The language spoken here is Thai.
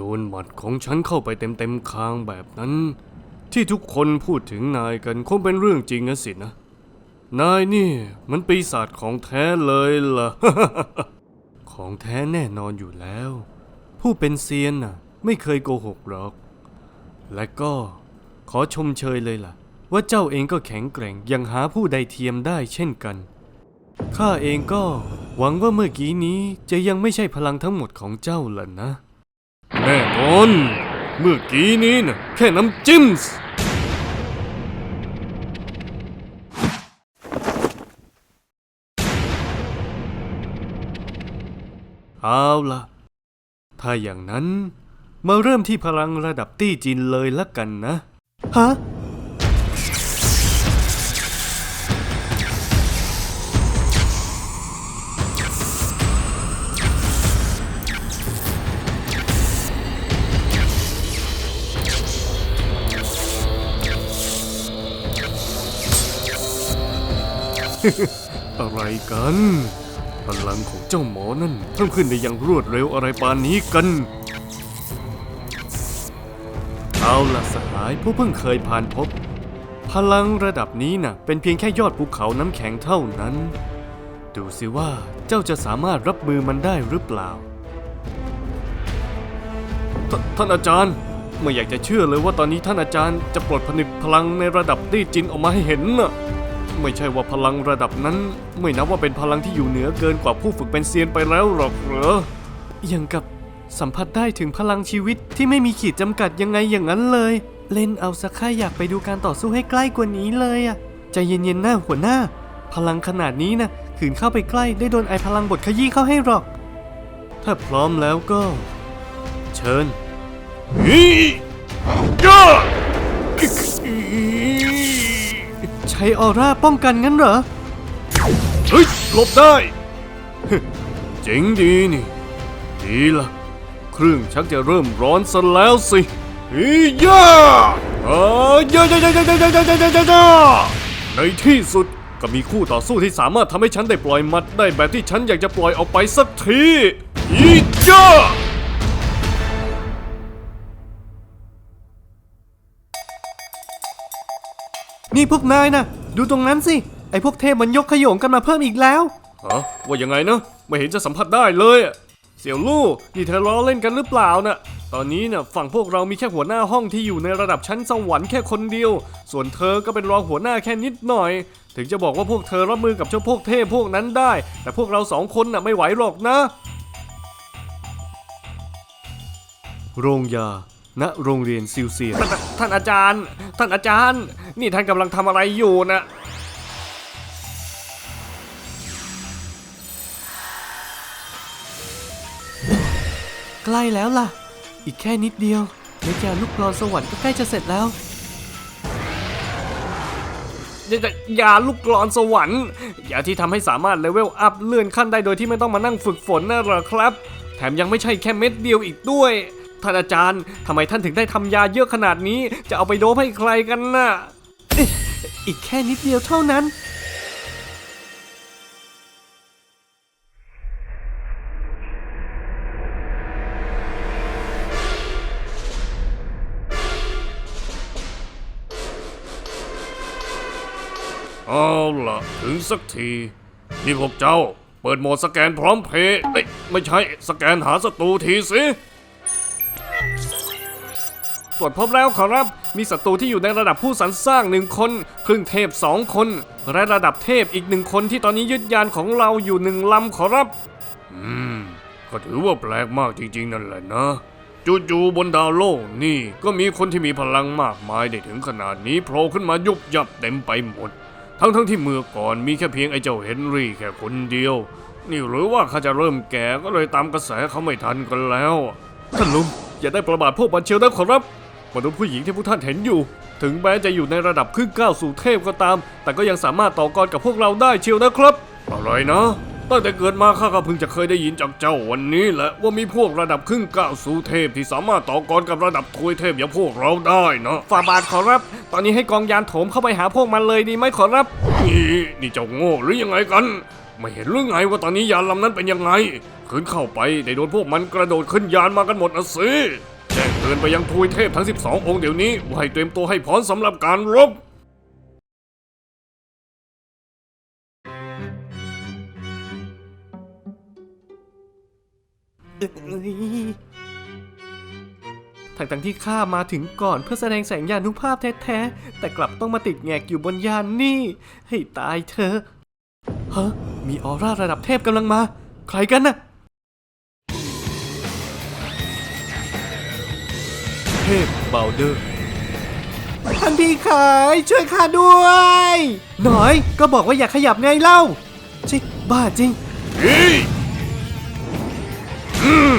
โดนหมัดของฉันเข้าไปเต็มๆคางแบบนั้น ที่ทุกคนพูดถึงนายกันคงเป็นเรื่องจริงนะสินะ นายนี่มันปีศาจของแท้เลยล่ะ ของแท้แน่นอนอยู่แล้ว ผู้เป็นเซียนน่ะ ไม่เคยโกหกหรอก และก็ขอชมเชยเลยล่ะ ว่าเจ้าเองก็แข็งแกร่งยังหาผู้ใดเทียมได้เช่นกันข้าเองก็หวังว่าเมื่อกี้นี้จะยังไม่ใช่พลังทั้งหมดของเจ้าล่ะนะ แน่นอน เมื่อกี้นี้นะแค่น้ำจิ้มส์เอาล่ะ ถ้าอย่างนั้น มาเริ่มที่พลังระดับตี้จินเลยละกันนะ ฮะ อะไรกัน พลังของเจ้าหมอนั่นเพิ่มขึ้นได้อย่างรวดเร็วอะไรปานนี้กัน เอาล่ะสหายผู้เพิ่งเคยผ่านพบ พลังระดับนี้น่ะ เป็นเพียงแค่ยอดภูเขาน้ำแข็งเท่านั้น ดูสิว่าเจ้าจะสามารถรับมือมันได้หรือเปล่าทท่านอาจารย์ไม่อยากจะเชื่อเลยว่าตอนนี้ท่านอาจารย์จะปลดผนึกพลังในระดับตี้จินออกมาให้เห็นน่ะ ไม่ใช่ว่าพลังระดับนั้น ไม่นับว่าเป็นพลังที่อยู่เหนือเกินกว่าผู้ฝึกเป็นเซียนไปแล้วหรอกเหรออย่างกับสัมผัสได้ถึงพลังชีวิตที่ไม่มีขีดจำกัดยังไงอย่างนั้นเลย เล่นเอาสักข้าอยากไปดูการต่อสู้ให้ใกล้กว่านี้เลยอะใจเย็นๆหน้าหัวหน้า พลังขนาดนี้นะขืนเข้าไปใกล้ได้โดนไอพลังบทขยี้เข้าให้หรอก ถ้าพร้อมแล้วก็ เชิญฮีย่า ช้ออร่าป้องกันงั้นเหรอ เฮ้ยหลบได้ เจ๋งดีนี่ ดีละเครื่องชักจะเริ่มร้อนซะแล้วสิฮีย่าอ่าย่าย่าย่าย่าย่าย่าย่าย่าย่าย่าในที่สุดก็มีคู่ต่อสู้ที่สามารถทำให้ฉันได้ปล่อยมัดได้แบบที่ฉันอยากจะปล่อยออกไปสักทีฮีย่า นี่พวกนายนะดูตรงนั้นสิ ไอพวกเทพมันยกขโยงกันมาเพิ่มอีกแล้วฮะว่ายังไงนะไม่เห็นจะสัมผัสได้เลยอะเสี่ยวลู่นี่เธอล้อเล่นกันหรือเปล่านะ่ะตอนนี้น่ะฝั่งพวกเรามีแค่หัวหน้าห้องที่อยู่ในระดับชั้นสวรรค์แค่คนเดียว ส่วนเธอก็เป็นรองหัวหน้าแค่นิดหน่อย ถึงจะบอกว่าพวกเธอรับมือกับเจ้าพวกเทพพวกนั้นได้ แต่พวกเราสองคนน่ะไม่ไหวหรอกนะ โรงยาณโรงเรียนซิวเซียท่านอาจารย์ ท่านอาจารย์ นี่ท่านกำลังทำอะไรอยู่นะใกล้แล้วล่ะ อีกแค่นิดเดียวเมกาลูกกรอนสวรรค์ก็ใกล้จะเสร็จแล้วยาลูกกรอนสวรรค์ยาที่ทำให้สามารถเลเวลอัพเลื่อนขั้นได้โดยที่ไม่ต้องมานั่งฝึกฝนน่ะหรอครับ แถมยังไม่ใช่แค่เม็ดเดียวอีกด้วย ท่านอาจารย์ทำไมท่านถึงได้ทำยาเยอะขนาดนี้ จะเอาไปโดบให้ใครกันน่ะเอ๊ะ อีกแค่นิดเดียวเท่านั้น เอาละถึงสักทีนี่พวกเจ้า เปิดโหมดสแกนพร้อมเพย์เอ้ยไม่ใช่สแกนหาศัตรูทีสิ ตรวจพบแล้วขอรับ มีศัตรูที่อยู่ในระดับผู้สรรสร้างหนึ่งคน ครึ่งเทพสองคน และระดับเทพอีกหนึ่งคนที่ตอนนี้ยึดยานของเราอยู่หนึ่งลำขอรับ อืม ก็ถือว่าแปลกมากจริง ๆ นั่นแหละนะจู่ๆบนดาวโลกนี่ก็มีคนที่มีพลังมากมายได้ถึงขนาดนี้โผล่ขึ้นมายุบยับเต็มไปหมด ทั้งๆทที่เมื่อก่อนมีแค่เพียงไอ้เจ้าเฮนรี่แค่คนเดียว นี่หรือว่าเขาจะเริ่มแก่ก็เลยตามกระแสเขาไม่ทันกันแล้วท่านลุงอย่าได้ประมาทพวกมันเชียวนะขอรับ มนุษย์ผู้หญิงที่พวกท่านเห็นอยู่ ถึงแม้จะอยู่ในระดับครึ่งก้าวสู่เทพก็ตาม แต่ก็ยังสามารถต่อกรกับพวกเราได้เชียวนะครับ อะไรนะตั้งแต่เกิดมาข้าก็เพิ่งจะเคยได้ยินจากเจ้าวันนี้แหละว่ามีพวกระดับครึ่งก้าวสู่เทพที่สามารถต่อกรกับระดับทวยเทพอย่างพวกเราได้นะฝ่าบาทขอรับ ตอนนี้ให้กองยานโถมเข้าไปหาพวกมันเลยดีไหมขอรับ นี่นี่เจ้าโง่หรือยังไงกัน ไม่เห็นหรือไงว่าตอนนี้ยานลำนั้นเป็นยังไงขืนเข้าไปได้โดนพวกมันกระโดดขึ้นยานมากันหมดนะสิ เตือนไปยังทูยเทพทั้ง 12 องค์เดี๋ยวนี้ว่าให้เตรียมตัวให้พร้อมสำหรับการรบทั้งทั้งๆที่ข้ามาถึงก่อนเพื่อแสดงแสงยานุภาพแท้ๆ แต่กลับต้องมาติดแงกอยู่บนยานนี่ ให้ตายเถอฮะ มีออร่าระดับเทพกำลังมา ใครกันน่ะ ทพเบลเดอร์ท่านพี่ขายช่วยข้าด้วย หน่อยก็บอกว่าอย่าขยับไงเล่า ชิบ้าจริง เฮ้ยอืม